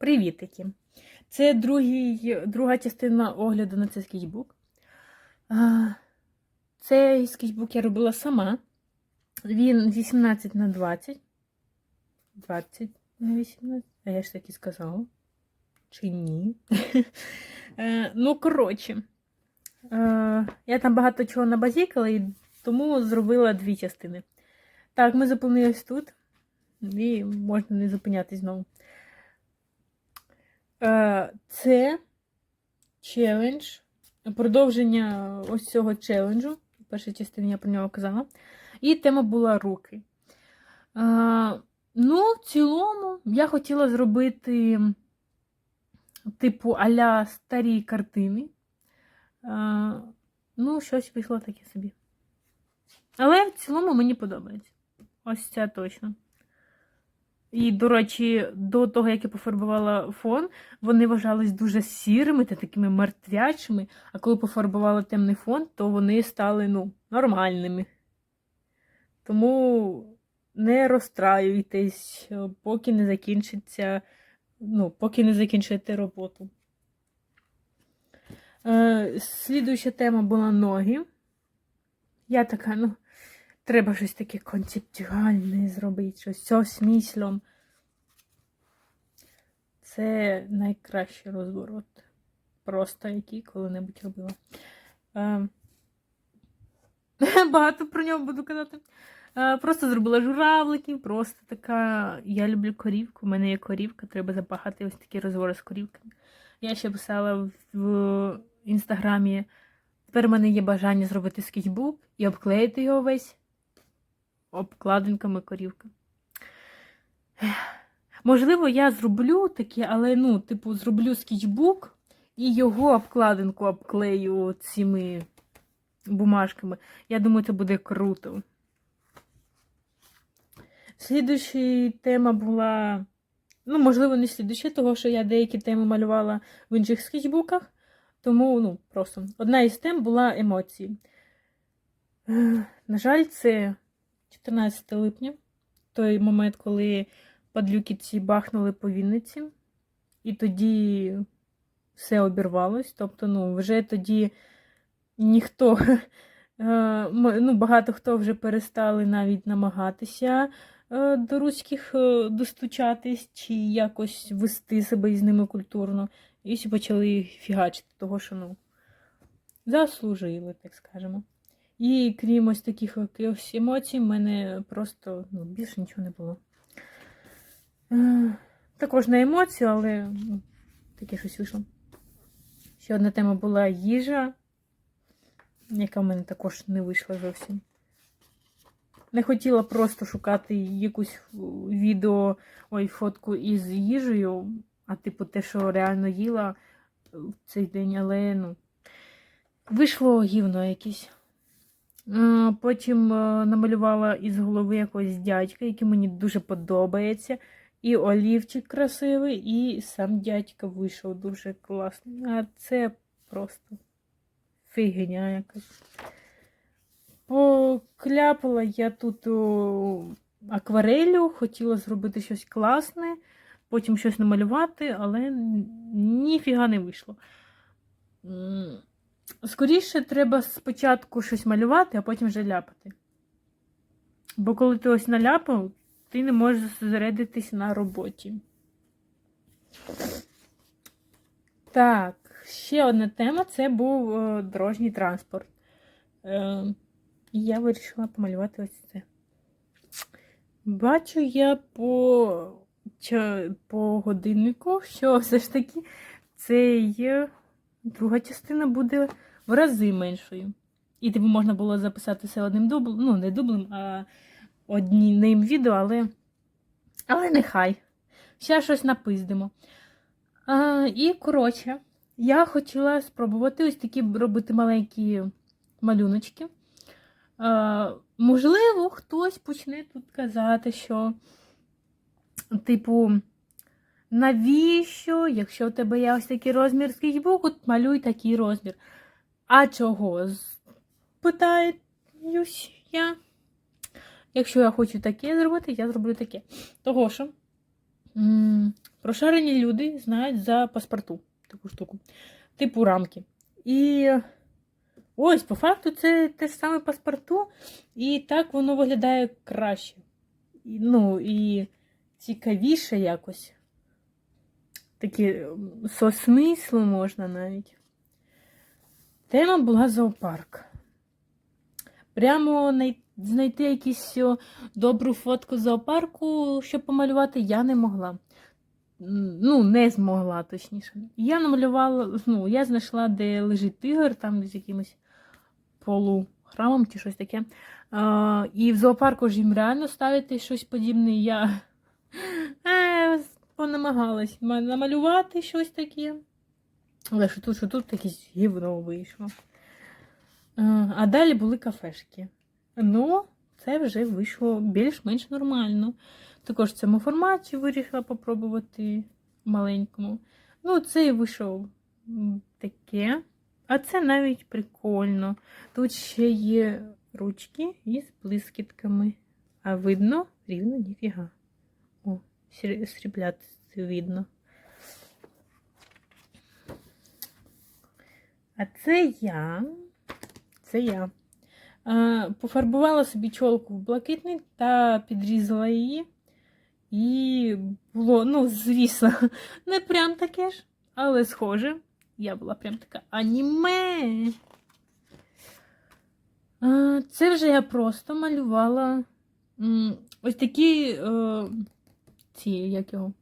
Привітики! Це другий, друга частина огляду на цей скетчбук. Цей скетчбук я робила сама. Він 18 на 20. 20 на 18. А я ж так і сказала. Чи ні? Е, Ну, коротше, е, я там багато чого набазікала, і тому зробила дві частини. Так, ми зупинились тут. І можна не зупинятись знову. Е, Це челендж, продовження ось цього челенджу. В першій частині я про нього казала. І тема була руки. Е, Ну, в цілому, я хотіла зробити, типу, аля старі картини. Е, Ну, щось вийшло таке собі. Але в цілому мені подобається. Ось ця точно. І, до речі, до того, як я пофарбувала фон, вони вважались дуже сірими та такими мертвячими, а коли пофарбувала темний фон, то вони стали ну, нормальними. Тому не розстраюйтесь, поки не закінчиться, ну, поки не закінчите роботу. Е, Слідуюча тема була ноги. Я така, ну. Треба щось таке концептуальне зробити, щось з сміслом. Це найкращий розворот. Просто який коли-небудь робила. Е, Багато про нього буду казати. Е, Просто зробила журавликів, просто така. Я люблю корівку, у мене є корівка, треба запахати ось такі розвори з корівками. Я ще писала в інстаграмі. Тепер у мене є бажання зробити скетчбук і обклеїти його весь обкладинками корівка. Можливо, я зроблю таке, але, ну, типу, зроблю скетчбук і його обкладинку обклею цими бумажками. Я думаю, це буде круто. Слідуюча тема була. Ну, можливо, не слідуюча, того що я деякі теми малювала в інших скетчбуках. Тому, ну, просто одна із тем була емоції. На жаль, це 14 липня, той момент, коли падлюки ці бахнули по Вінниці, і тоді все обірвалось. Тобто, ну, вже тоді ніхто, ну, багато хто вже перестали навіть намагатися до руських достучатись чи якось вести себе із ними культурно. І всі почали фігачити, того, що, ну, заслужили, так скажемо. І крім ось таких якихось емоцій, в мене просто ну, більше нічого не було. Е, Також на емоцію, але ну, таке щось вийшло. Ще одна тема була їжа, яка в мене також не вийшла зовсім. Не хотіла просто шукати якусь відео, ой, фотку із їжею, а типу те, що реально їла в цей день, але ну, вийшло гівно якесь. Потім намалювала із голови якогось дядька, який мені дуже подобається. І олівчик красивий, і сам дядька вийшов дуже класний. А це просто фігня якась. Покляпала я тут акварелю, хотіла зробити щось класне, потім щось намалювати, але ніфіга не вийшло. Скоріше, треба спочатку щось малювати, а потім вже ляпати. Бо коли ти ось наляпав, ти не можеш зосередитись на роботі. Так, ще одна тема це був е, дорожній транспорт. Е, І я вирішила помалювати ось це. Бачу я по, по годиннику, що все ж таки цей друга частина буде в рази меншою. І типу можна було записати все одним дублем, ну, не дублем, а одним відео, але але нехай. Ще щось напиздимо. А, І, коротше, я хотіла спробувати ось такі робити маленькі малюночки. А, Можливо, хтось почне тут казати, що, типу, навіщо, якщо у тебе є ось такий розмір скетчбуку, малюй такий розмір. А чого? Питаюсь я. Якщо я хочу таке зробити, я зроблю таке. Того що Прошарені люди знають за паспорту таку штуку, типу рамки. І ось, по факту, це те ж саме паспорту, і так воно виглядає краще. Ну, і цікавіше якось. Такі со можна навіть. Тема була зоопарк. Прямо знайти якусь добру фотку зоопарку, щоб помалювати, я не могла. Ну, не змогла, точніше. Я намалювала, ну, я знайшла, де лежить тигр, там з якимось полухрамом чи щось таке. А, і в зоопарку ж їм реально ставити щось подібне. Я понамагалась намалювати щось таке. Але що тут, що тут якесь гівно вийшло. Е, А далі були кафешки. Ну, це вже вийшло більш-менш нормально. Також в цьому форматі вирішила попробувати маленькому. Ну, цей вийшов таке. А це навіть прикольно. Тут ще є ручки із блискітками. А видно рівно ніфіга. Срібляти видно. А це я. Це я. Пофарбувала собі чолку в блакитний та підрізала її. І було, ну, звісно, не прям таке ж, але схоже. Я була прям така аніме. Це вже я просто малювала ось такі е, ці, як його,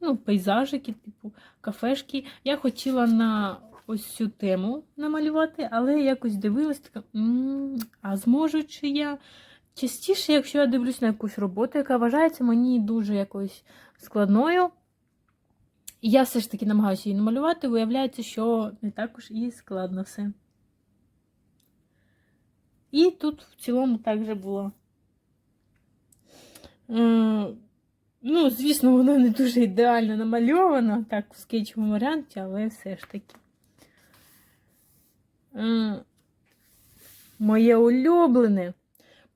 ну, пейзажики, типу, кафешки. Я хотіла на ось цю тему намалювати, але якось дивилась така, «М, а зможу чи я? Частіше, якщо я дивлюсь на якусь роботу, яка вважається мені дуже якось складною, і я все ж таки намагаюся її намалювати, виявляється, що не також і складно все. І тут в цілому так же було. Ну, звісно, воно не дуже ідеально намальовано, так, в скетчовому варіанті, але все ж таки. Е, моє улюблене.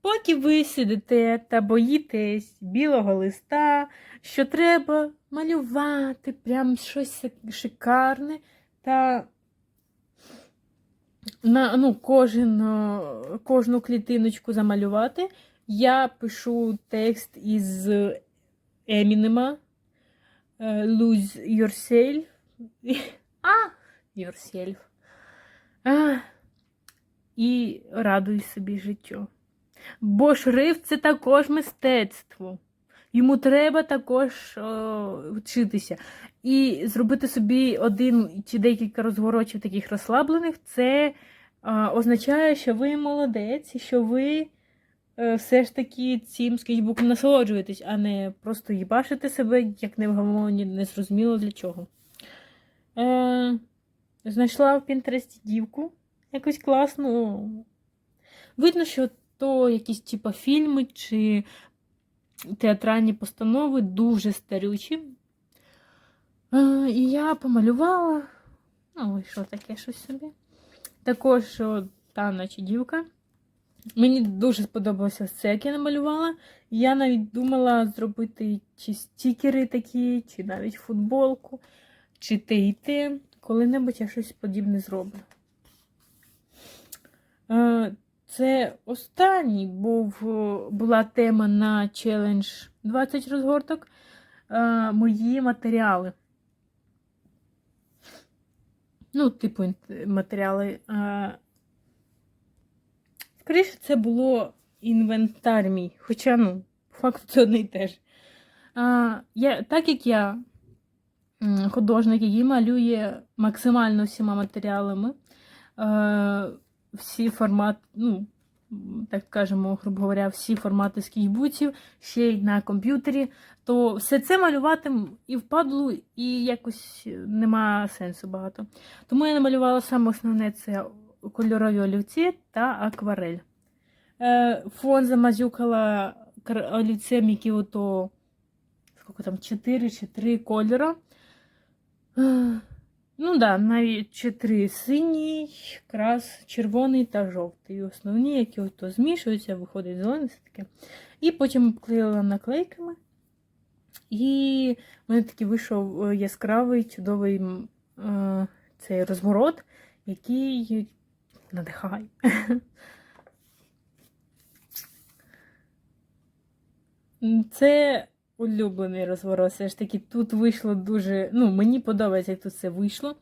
Поки ви сидите та боїтесь білого листа, що треба малювати прям щось шикарне та на ну, кожен, е, кожну клітиночку замалювати, я пишу текст із Емінема е, Lose Yourself. А, yourself. А, і радуй собі життю. Бо шрифт це також мистецтво. Йому треба також о, вчитися. І зробити собі один чи декілька розворотів таких розслаблених, це а, означає, що ви молодець, що ви все ж таки цим скетчбуком насолоджуєтесь, а не просто їбашите себе, як не в гамоні, не зрозуміло для чого. Е, знайшла в Пінтересті дівку якусь класну. Видно, що то якісь типа фільми чи театральні постанови дуже старючі. Е, і я помалювала. Ну, вийшло таке щось собі. Також та наче дівка. Мені дуже сподобалося це, як я намалювала. Я навіть думала зробити чи стікери такі, чи навіть футболку, чи те і те. Коли-небудь я щось подібне зроблю. Е, Це останній був, е, була тема на челендж 20 розгорток. Е, Мої матеріали. Ну, типу, матеріали. Скоріше, це було інвентар мій. Хоча, ну, по факту це одне й те ж. А, я, так як я художник, який малює максимально всіма матеріалами, е, всі формати, ну, так скажемо, грубо говоря, всі формати скетчбуків, ще й на комп'ютері, то все це малювати і впадлу, і якось нема сенсу багато. Тому я намалювала саме основне це кольорові олівці та акварель. Е, фон замазюкала олівцем, які ото скільки там, 4 чи 3 кольора. Ну да, навіть 4 синій, крас, червоний та жовтий. Основні, які ото змішуються, виходить зелене все таке. І потім обклеїла наклейками. І в мене такий вийшов е, яскравий, чудовий е, цей розворот, який надихає. М, Це улюблений розворот. Все ж таки, тут вийшло дуже. Ну, мені подобається, як тут все вийшло.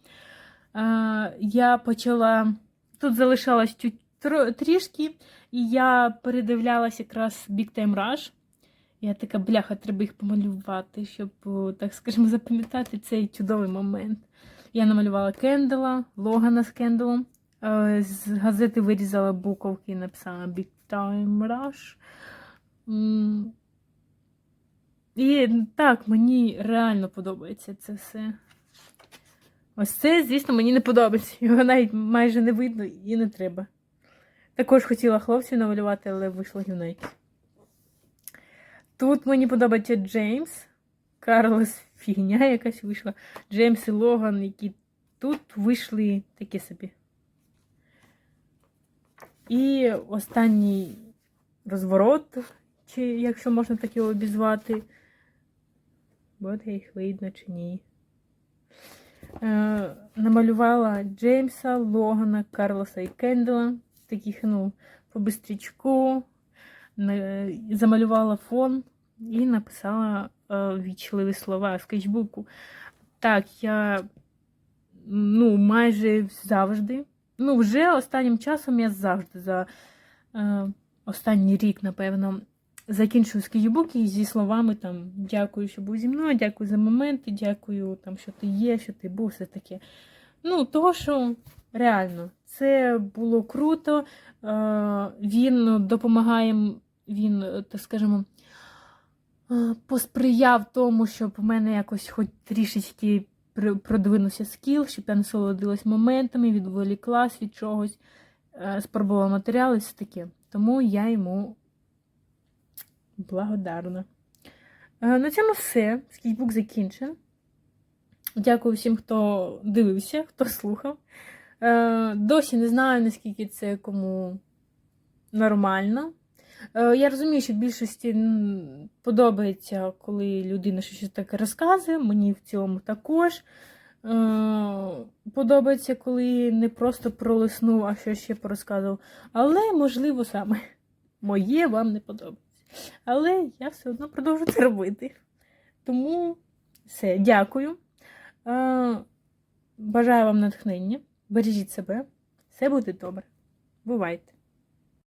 А, я почала. Тут залишалось трішки, і я передивлялась якраз Big Time Rush. Я така, бляха, треба їх помалювати, щоб, так скажемо, запам'ятати цей чудовий момент. Я намалювала Кендала, Логана з Кенделом. Е, З газети вирізала буковки і написала Big Time Rush. І так, мені реально подобається це все. Ось це, звісно, мені не подобається. Його навіть майже не видно і не треба. Також хотіла хлопців намалювати, але вийшло гівно. Тут мені подобається Джеймс. Карлос фігня якась вийшла. Джеймс і Логан, які тут вийшли такі собі. І останній розворот, чи якщо можна так його обізвати. Буде їх видно чи ні. Е, намалювала Джеймса, Логана, Карлоса і Кендела. Таких, ну, по бистрічку. Замалювала фон і написала е, вічливі слова скетчбуку. Так, я ну, майже завжди. Ну, вже останнім часом я завжди за е, останній рік, напевно, закінчую скетчбуки зі словами там дякую, що був зі мною, дякую за моменти, дякую, там, що ти є, що ти був, все таке. Ну, того, що реально, це було круто. Е, він допомагає, він, е, так скажемо, е, посприяв тому, щоб у мене якось хоч трішечки продвинувся скіл, щоб я насолодилась моментами, відволіклась від чогось, е, спробувала матеріали, все таке. Тому я йому благодарна. Е, На цьому все. Скетчбук закінчен. Дякую всім, хто дивився, хто слухав. Е, Досі не знаю, наскільки це кому нормально. Е, Я розумію, що більшості подобається, коли людина щось таке розказує. Мені в цьому також. Е, Подобається, коли не просто пролиснув, а щось ще порозказував. Але, можливо, саме моє вам не подобається. Але я все одно продовжу це робити. Тому все, дякую. Е, Бажаю вам натхнення. Бережіть себе. Все буде добре. Бувайте!